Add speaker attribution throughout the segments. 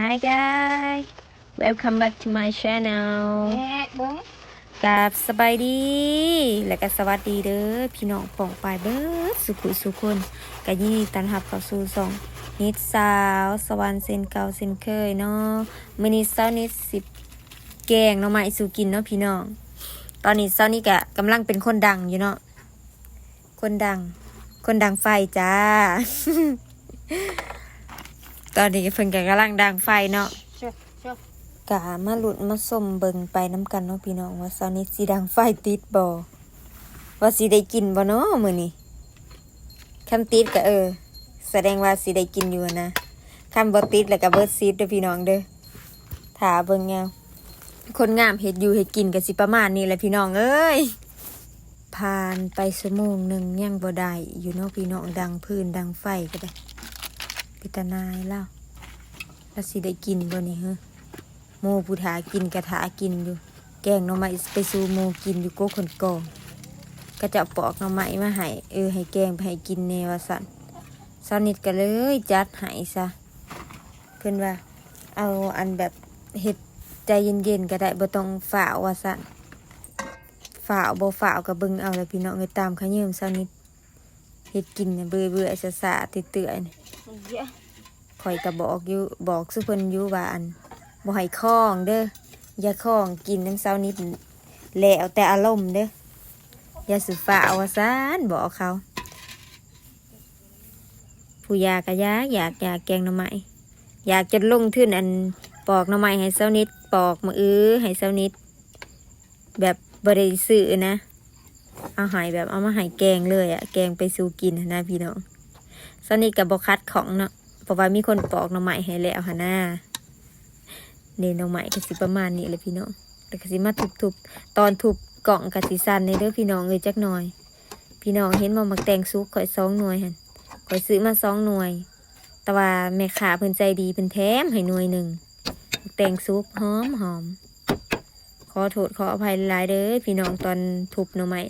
Speaker 1: Hi guys welcome back to my channel
Speaker 2: แม่เบิ้ง
Speaker 1: กับสบายดี และก็สวัสดีเด้อพี่น้องป่องปายเบิดสุขุยสุคนก็ยินดีต้อนรับเข้าสู่สองนิดสาว สวรรค์เซนเก่าเซนเคยเนาะมื้อนี้เช้านิดสิบแกงเนาะมาอีสู่กินเนาะพี่น้อง ตอนนี้เช้านี้ก็กำลังเป็นคนดังอยู่เนาะคนดัง คนดังไฟจ้า ตอนนี้เพิ่นก็กำลังดังไฟเนาะ
Speaker 2: เชื่อเชื่อกะ
Speaker 1: มาหลุดมาส้มเบิงไปน้ำกันเนาะพี่น้องว่าเสาร์นี้สีดังไฟติดบ่ว่าสีได้กินบ่เนาะมื้อนี้คำติดก็เออ แสดงว่าสีได้กินอยู่นะคำบ่ติดแล้วก็เบิดซีดเด้อพี่น้องเด้อถาเบิ่งแงวคนงามเฮ็ดอยู่เฮ็ดกินก็สิประมาณนี้แหละพี่น้องเอ้ยผ่านไปชั่วโมงหนึงยังบ่ได้อยู่เนาะพี่น้องดังพื้นดังไฟก็ได้ พิตานายเล่าแล้วสิได้กินบ่นี่เฮ้โมผู้ถากินกระถากินอยู่ แกงหน่อไม้ไปสู่โมกินอยู่โก้คนกองก็จะปอกหน่อไม้มาให้เออให้แกงไปให้กินแนวสันสนิทกันเลยจัดให้ซะเพื่อนว่า เอาอันแบบเห็ดใจเย็นๆก็ได้บ่ต้องฝ่าวาสันฝ่าวบ่ฝ่าวก็เบิ่งเอาเลยพี่น้องเอ้ยตามขยืมสนิท เฮ็ดกินเนี่ยเบื่อเบื่อๆซะซะๆเตื่อยๆนี่
Speaker 2: มันเยอะ
Speaker 1: ข่อยก็บอกอยู่บอกสุเพิ่นอยู่ว่าอันบ่ให้คล้องเด้ออย่าคล้องกินน้ำเช้านิดแล้วแต่อารมณ์เด้ออย่าสุฟ้าว่าซานบอกเขา ผู้อยากก็อยากอยากอยากแกงหน่อไม้อยากจะลงทุนอันปอกหน่อไม้ให้เช้านิดปอกมืออื้อให้เช้านิด แบบบริสุทธิ์นะ เอาหายแบบเอามาหายแกงเลยอะแกงไปสู่กินนนะพี่น้องเช้านิดกับบคัดของเนาะเพราะว่ามีคนปอกหน่อไม้ให้แล้วค่ะน้าเนหน่อไม้ก็สิประมาณนี้เลยพี่น้องแล้วก็สิมาทุบๆตอนทุบกล่องกะสิสันในเด้อพี่น้องเอ้ยจักหน่อย พี่น้องเห็นมามักแตงซุกข่อยสองหน่วยหันข่อยซื้อมาสองหน่วย แต่ว่าแม่ค้าเพิ่นใจดีเพิ่นแถมให้หน่วยหนึ่งมักแตงซุกหอมหอม อโทษขออภัยหลายเด้อพี่น้องตอนทุบหน่อไม้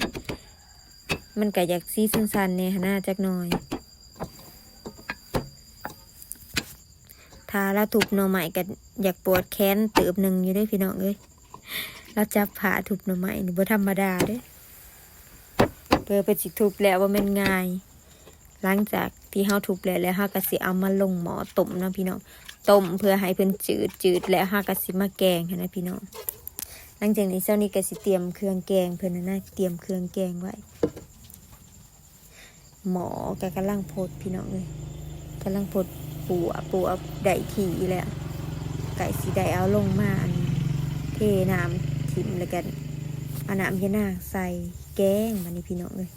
Speaker 1: มันก็อยากซีสันๆเนี่ยหน้าจักหน่อยถ้าเราถูกหน่อไม้ก็อยากปวดแขนเติบหนึ่งอยู่ด้วยพี่น้องเอ้ยเราจับผ่าถูกหน่อไม้นี่บ่ธรรมดาเด้เพื่อไปสิทุบแล้วว่ามันง่าย หลังจากที่เฮาทุบแล้วแล้วเฮาก็สิเอามาลงหมอต้มเนาะพี่น้องต้มเพื่อให้เพิ่นจืดจืดแล้วเฮาก็สิมาแกงนะพี่น้อง หลังจากนี้เจ้านี้ก็สิเตรียมเครื่องแกงเพิ่นนะนะเตรียมเครื่องแกงไว้ หมอก็กำลังโพดพี่น้องเลยกำลังโพดปูอะปูอะได้ทีแล้วไก่สีได้เอาลงมาอันเทน้ำทิมแล้วกันอาน้ำยะนางใส่แกงมันนี่พี่น้องเลย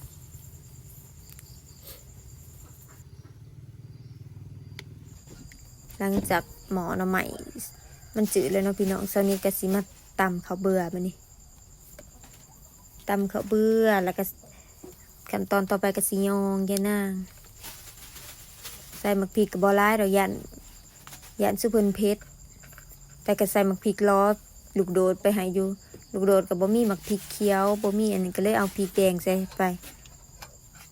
Speaker 1: หลังจากหมอหน่อใหม่มันจืดแล้วเนาะพี่น้องเซานี้ก็สิมา ตำข้าวเบื่อมันนี่ตำข้าวเบื่อแล้วก็ขั้นตอนต่อไปก็สิยองยะนาง ใส่หมักพริกกับบอร้ายเรายันยันสุเพิ่นเพชรแต่ก็ใส่หมักพริกล้อลูกโดดไปหายอยู่ลูกโดดกับบะมี่หมักพริกเขียวบะมี่อันนี้ก็เลยเอาพริกแดงใส่ไป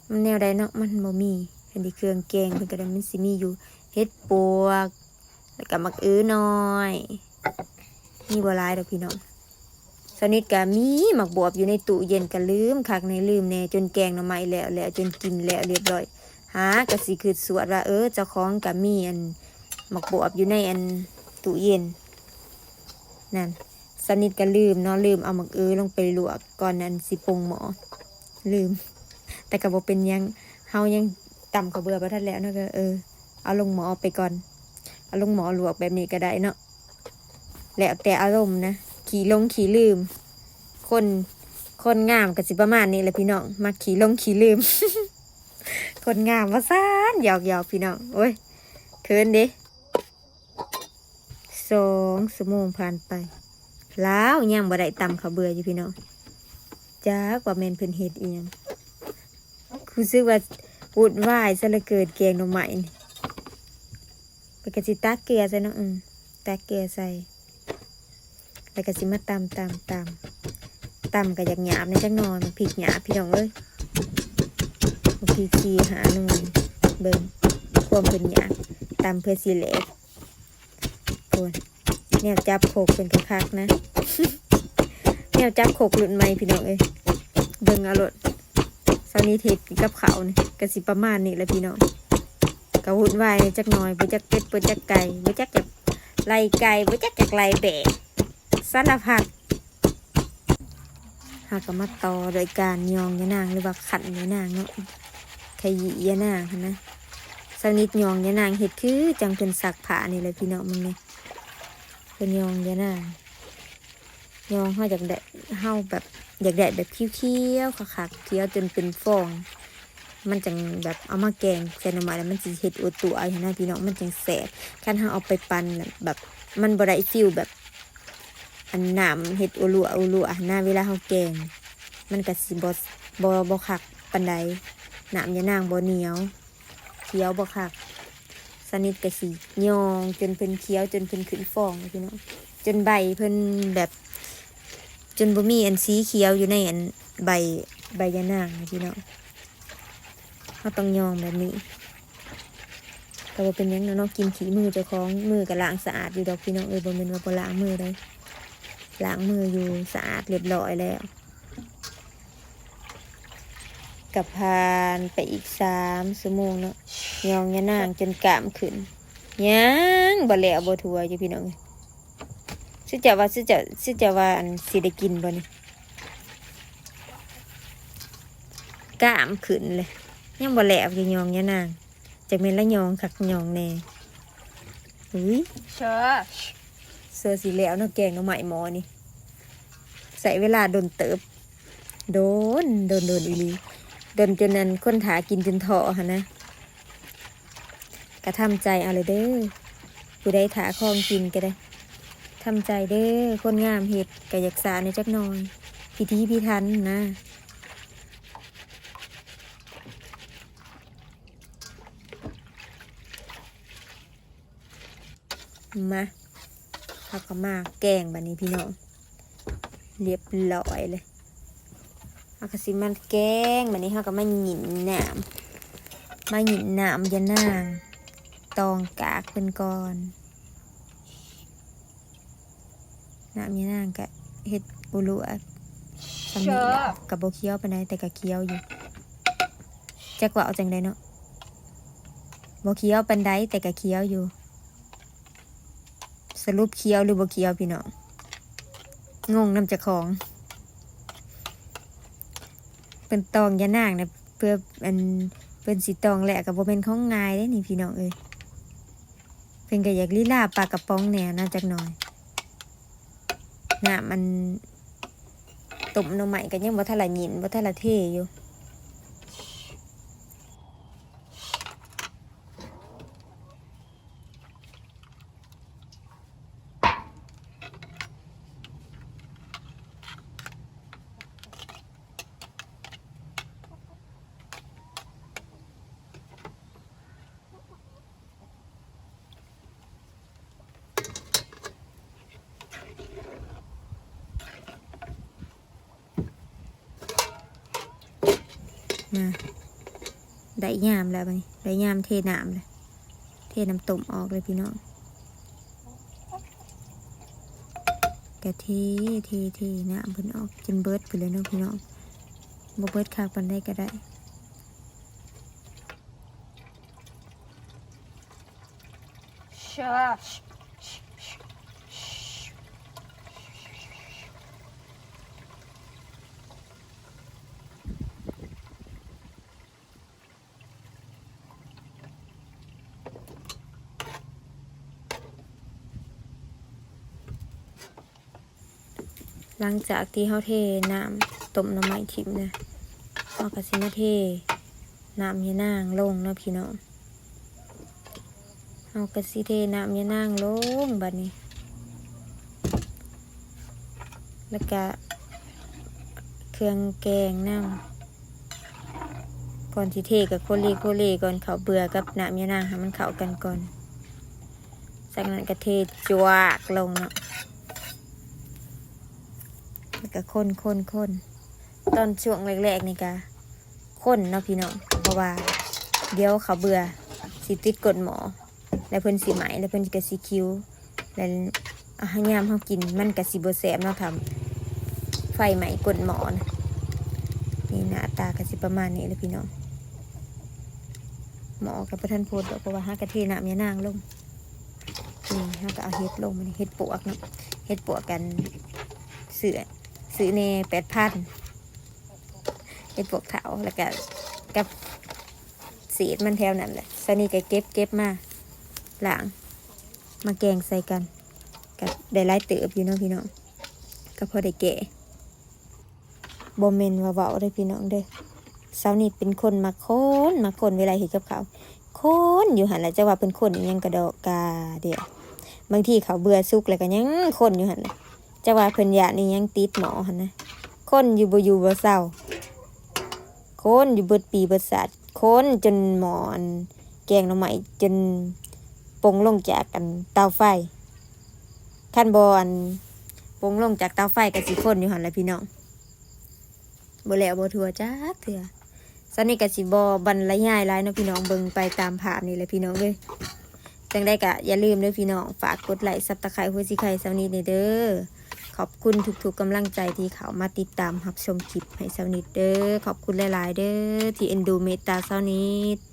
Speaker 1: มันแนวใดเนาะมันบะมี่อันนี้เครื่องแกงเพิ่นก็ได้มันสิมีอยู่เฮ็ดปวก แล้วก็หมักอื้อน้อย นี่บ่ร้ายดอกพี่น้อง สนิทก็มีหมักบวบอยู่ในตู้เย็นก็ลืมคักในลืมแน่จนแกงหน่อไม้แล้วแล้วจนกินแล้วเรียบร้อยหากะสิคือสวดว่าเออเจ้าของกับมีอันหมักบวบอยู่ในอันตู้เย็นนั่นสนิทก็ลืมเนาะลืมเอาหมักเออลงไปลวกก่อนนั้นสิปงหมอ ลืม แต่ก็บอกเป็นยังเฮายังต่ำกว่าเบื่อไปทันแล้วเนาะก็เออเอาลงหมอไปก่อนเอาลงหมอลวกแบบนี้ก็ได้เนาะแล้วแต่อารมณ์นะ ขี่ลงขี่ลืม คนคนงามก็สิประมาณนี้แหละพี่น้องมาขี่ลงขี่ลืม คนงามว่าซานหยอกหยอกพี่น้องโอ้ยเคินดิสองสมงผ่านไป แล้วยังบ่ได้ตำข้าวเบื่ออยู่พี่น้องจ้ากว่าแมนเพิ่นเฮ็ดอีหยังคือซึกว่าวุ่นวายซะเหลือเกิดแกงหน่อไม้นี่ไปกะสิตักเกลือใส่เนาะอืมตักเกลือใส่ แล้วก็สิมาตำตำตำตำก็อยากหยาบในจังนอนพริกหยาบพี่น้องเอ้ยบางทีทีหาหน่วยเบิ่งความเป็นอยากตามเพื่อสีเหล็กคนแนวจับโขกเป็นคักๆนะแนวจับโขกหลุดไม่พี่น้องเอ้ยเบิ่งอารถซาวนี้เทศกับเขาวนี่กะสิประมาณนี้แหละพี่น้องกระวุ่นวายจักหน่อยบ่จักเป็ดบ่จักไก่บ่จักจักไล่ไก่บ่จักจักไล่แบะ สารพัดหากมาต่อโดยการยองยะนางหรือว่าขันยะนางเนาะขยี้ยะนางนะสนิดยองยะนางเห็ดคือจังเป็นสักผ้านี่เลยพี่น้องมึงนี่เป็นยองยะนางยองเฮาอยากได้เฮาแบบอยากได้แบบเคี้ยวๆคักๆเคี้ยวจนเป็นฟอง มันจังแบบเอามาแกงใส่น่อไม้แล้วมันสิเฮ็ดอุตุเออย่างนั้นพี่น้องมันจังแสบคันเฮาเอาไปปั่นแบบมันบ่ได้ฟิลแบบ อันหน้ำเฮ็ดอุลุอุลุอะหน้าเวลาเฮาแกง มันก็สิบ่บ่บ่คักปานใดหน้ำยานางบ่เหนียวเคี้ยวบ่คัก สนิทก็สิยองจนเพิ่นเคี้ยวจนเพิ่นขึ้นฟองพี่น้องจนใบเพิ่นแบบ จนบ่มีอันสีเขียวอยู่ในอันใบใบยะนางพี่น้องเราต้องยองแบบนี้ก็บ่เป็นยังเนาะกินขี้มือเจ้าของมือก็ล้างสะอาดอยู่ดอกพี่น้องเอ้ยบ่แม่นว่าบ่ล้างมือเลย ล้างมืออยู่สะอาดเรียบร้อยแล้วกับพานไปอีกสามชั่วโมงเนาะยองยะนางจนกล้ามขึ้นยังบ่แล้วบ่ทัวอยู่พี่น้องเสิจะว่าสิจะสิจะว่าอันสิได้กินบ่นี่กล้ามขึ้นเลยยังบ่แหลบยังยองยะนางจากเมนละยองคักยองแน่อุ้ย
Speaker 2: เชื่อ
Speaker 1: เสื้อสีแล้วเนาะแกงนาะไหม้หมอนี่ ใส่เวลาโดนเติบ โดนโดนโดนอีลีโดนจนนั้นคนถากินจนเถาะหันะกระทำใจเอาเลยเด้อผู้ใดถาคองกินก็ได้ทำใจเด้อคนงามเห็ดกะอยากสาในจักหน่อยพิธีพิธันนะมา เขาก็มาแกงแบบนี้พี่น้องเรียบร้อยเลยเอากระสิมันแกงแบบนี้เขาก็มาหยินหนามมาหยินหนามยานางตองกากเป็นก่อนน้ำยานางกะเฮ็ดอุลุอะสำ
Speaker 2: เชื่
Speaker 1: นี
Speaker 2: อ
Speaker 1: ละกับโบเคี้ยวไปไหนใดแต่กะเคี้ยวอยู่จักว่าเอาจังไดเนาะโบเคี้ยวปันไดแต่กะเคี้ยวอยู่ส รุปเคี้ยวหรือโบเคี้ยวพี่น้องงงน้ำเจะของเป็นตองยานางนะเพื่ออันเป็นสีตองแหละกับโบเป็นของง่ายได้นี่พี่น้องเอ้ยเป็นก็อยากลีลาปลากระป๋องแหน่น่าจักหน่อยน่ะมันต้มหน่อไม้กันยังบ่ทันละหยินบ่ทันละเทอยู่ มาได้ยามแล้วไปได้ยามเทน้ำเลยเทน้ำต้มออกเลยพี่น้องกะเทเทเทน้ำเพิ่นออกจนเบิดไปเลยเนาะพี่น้องบ่เบิดคากปันได้ก็ได้
Speaker 2: เชื่อ
Speaker 1: หลังจากที่เฮาเทน้ำต้มน้ำไม้ทิมนะเฮาก็สิมาเทน้ำยานางลงเนาะพี่น้องเฮาก็สิเทน้ำยานางลงบัดนี้ แล้วก็เครื่องแกงน้ำก่อนที่เทกับโคเลโคเลก่อนเขาเบื่อกับน้ำยานางให้มันเข้ากันก่อน จากนั้นก็เทจวกลงเนาะ แล้วก็คนคนคนตอนช่วงแรกๆนี่ก็คนเนาะพี่น้องเพราะว่า เดี๋ยวเขาเบื่อสิติดกดหมอ แล้วเพิ่นสีไหมแล้วเพิ่นก็สีคิ้วแล้วอาหารยามเฮากินมันก็สิบ่แซ่บเนาะทำไฟไหมกดหมอนะนี่หน้าตาก็สิประมาณนี้เลยพี่น้องหมอกับประทันโพดดอกเพราะว่าหากระเทน้ำยานางลงนี่ห้าก็เอาเห็ดลงมานี่เห็ดปวกเนาะเห็ดปวกกันเสือ ซื้อในแปดพันเห็ดปวกเถาแล้วก็กับเศษมันแถวนั้นแหละสนี่ก็เก็บเก็บมาหล้างมาแกงใส่กันกับได้ไล่เติบอยู่เนาะพี่น้องก็พอได้แก่บอมเมนว่าเบาๆเลยพี่น้องเด้อสาวนี่เป็นคนมาคนมาคนเวลาเห็นกับเขาคนอยู่หันแหละจะว่าเป็นคนยังกระดกกาเดียวบางทีเขาเบื่อสุกแล้วก็ยังคนอยู่หันแหละ จะว่าเพิ่นยานี่ยังติดหมอหันนะคนอยู่บ่อยู่บ่เศร้าคนอยู่เบิดปีเบิดศาสตร์คนจนหมอนแกงหน่อไม้จนปงลงจากกันเตาไฟขั้นบอนปงลงจากเตาไฟกับสิคนอยู่หันละพี่น้องบ่แล้วบ่ทัวจักเถื่อสันนี่กับสิบอบรรละยายหลายเนาะพี่น้องเบิ่งไปตามภาพนี่แหละพี่น้องเลยจังได้กะอย่าลืมเด้อพี่น้องฝากกดไลค์ซับตะไคร้หัวสิไข่สาวนิดเด้อ ขอบคุณทุกๆกำลังใจที่เขามาติดตามรับชมคลิปให้สานิดเด้อขอบคุณหลายๆเด้อที่เอ็นดูเมตตาสานิด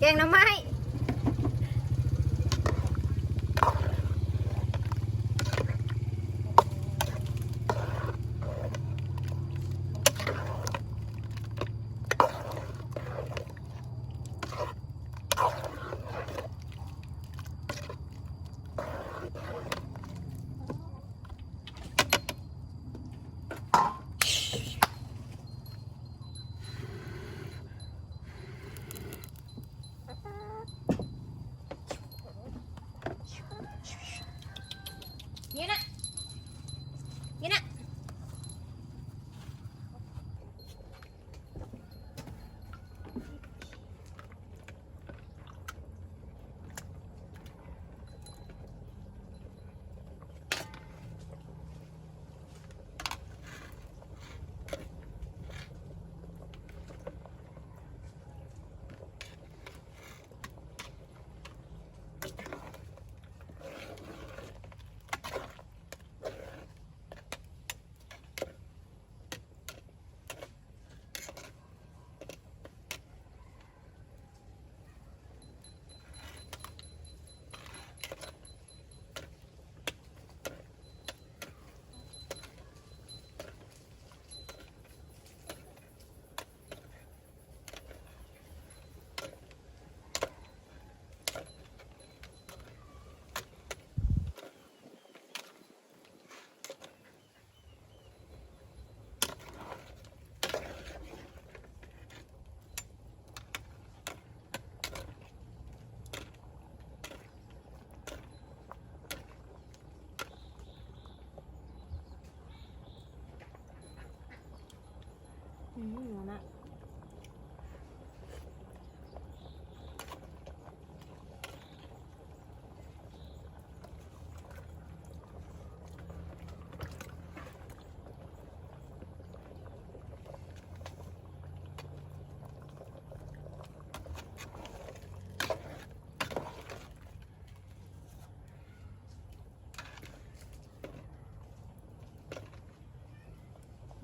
Speaker 1: แกงหน้ำไม้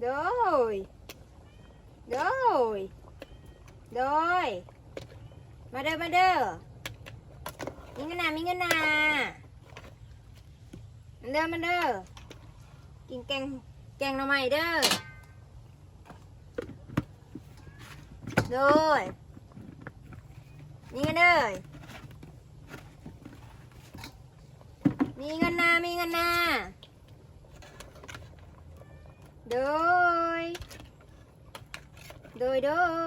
Speaker 2: โดยโดยโดยมาเด้อมาเด้อมีเงินนามีเงินนา มาเด้อ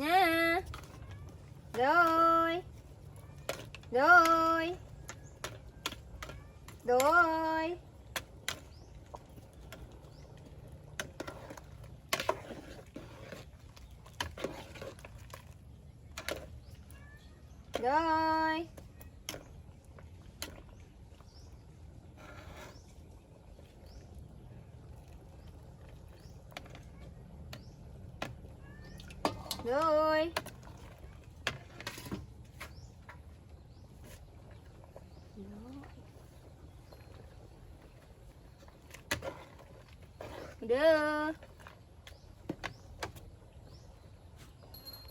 Speaker 2: มาเด้